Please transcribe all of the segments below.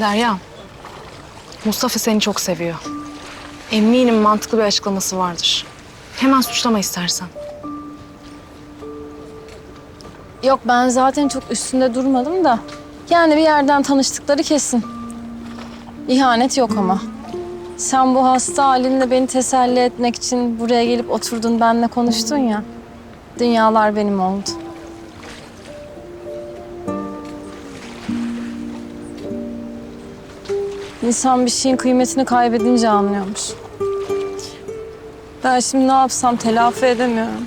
Derya, Mustafa seni çok seviyor. Eminim mantıklı bir açıklaması vardır. Hemen suçlama istersen. Yok ben zaten çok üstünde durmadım da. Yani bir yerden tanıştıkları kesin. İhanet yok ama. Sen bu hasta halinle beni teselli etmek için buraya gelip oturdun benimle konuştun ya. Dünyalar benim oldu. İnsan bir şeyin kıymetini kaybedince anlıyormuş. Ben şimdi ne yapsam telafi edemiyorum.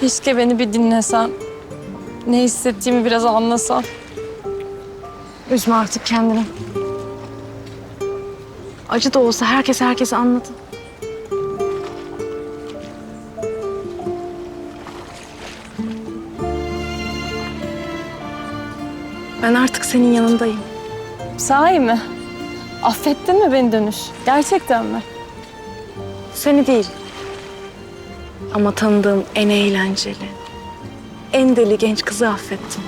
Keşke beni bir dinlesen. Ne hissettiğimi biraz anlasan. Üzme artık kendini. Acı da olsa herkes herkese anladı. Ben artık senin yanındayım. Sahi mi? Affettin mi beni dönüş? Gerçekten mi? Seni değil. Ama tanıdığım en eğlenceli, en deli genç kızı affettim.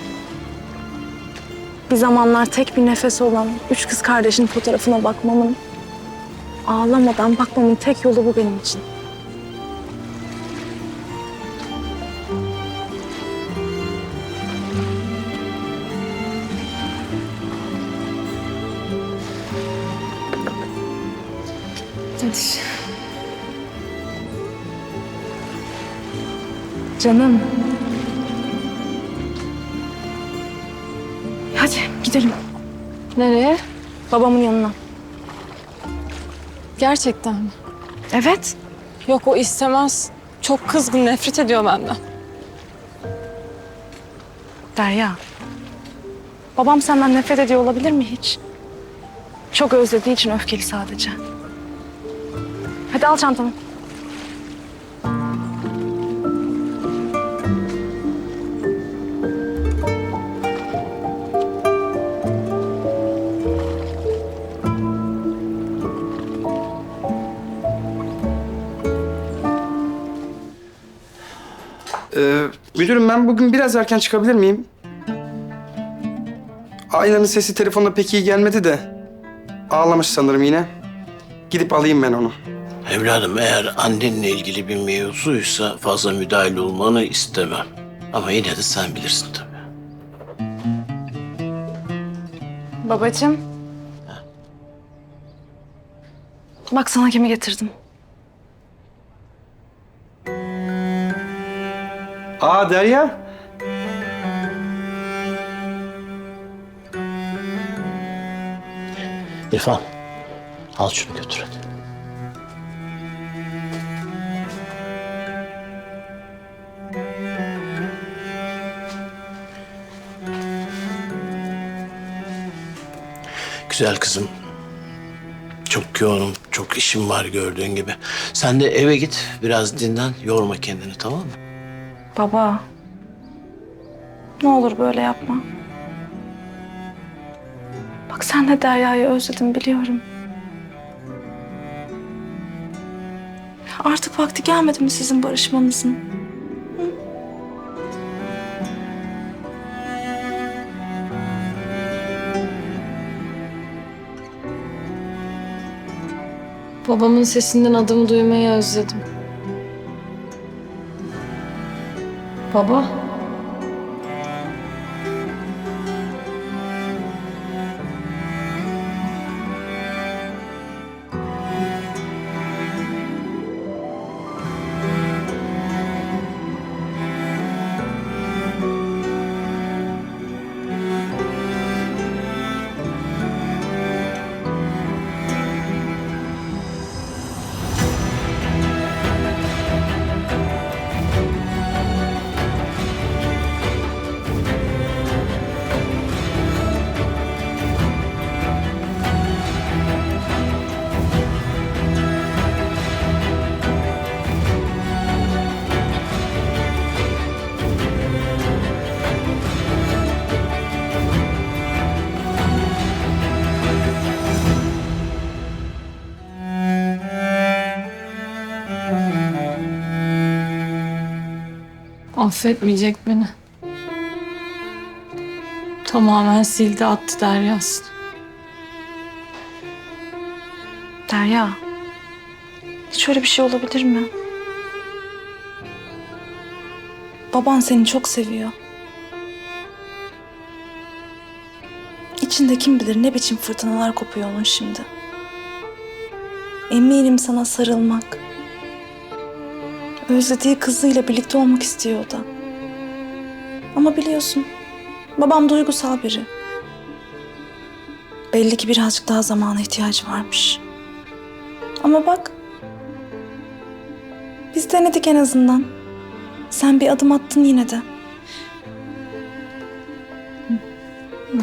Bir zamanlar tek bir nefes olan üç kız kardeşin fotoğrafına bakmamın, ağlamadan bakmamın tek yolu bu benim için. Dönüş. Canım. Hadi gidelim Nereye? babamın yanına. Gerçekten mi? Evet. Yok o istemez. Çok kızgın, nefret ediyor benden. Derya. Babam senden nefret ediyor olabilir mi hiç? Çok özlediği için öfkeli sadece. Hadi al çantanı. Ee, müdürüm ben bugün biraz erken çıkabilir miyim? Aynanın sesi telefonda pek iyi gelmedi de. Ağlamış sanırım yine. Gidip alayım ben onu. Evladım eğer annenle ilgili bir mevzuysa fazla müdahil olmanı istemem. Ama yine de sen bilirsin tabii. Babacığım. Bak sana kimi getirdim. Aa Derya. İrfan al şunu götür hadi. Güzel kızım. Çok yoğunum, çok işim var gördüğün gibi. Sen de eve git, biraz dinlen, yorma kendini tamam mı? Baba. Ne olur böyle yapma. Bak sen de Derya'yı özledin biliyorum. Artık vakti gelmedi mi sizin barışmanızın? Babamın sesinden adımı duymayı özledim. Baba. Affetmeyecek beni. Tamamen sildi attı Deryasın. Derya. Hiç öyle bir şey olabilir mi? Baban seni çok seviyor. İçinde kim bilir ne biçim fırtınalar kopuyor onun şimdi. Eminim sana sarılmak. Özlediği kızıyla birlikte olmak istiyor o da. Ama biliyorsun, babam duygusal biri. Belli ki birazcık daha zamana ihtiyacı varmış. Ama bak. Biz denedik en azından. Sen bir adım attın yine de.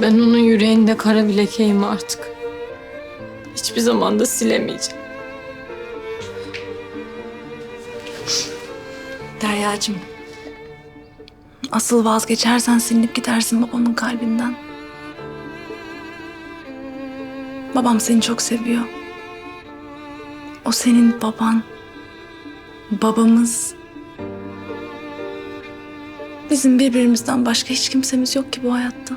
Ben onun yüreğinde kara bir lekeyim artık. Hiçbir zaman da silemeyeceğim. Deryacığım. Asıl vazgeçersen silinip gidersin babamın kalbinden. Babam seni çok seviyor. O senin baban. Babamız. Bizim birbirimizden başka hiç kimsemiz yok ki bu hayatta.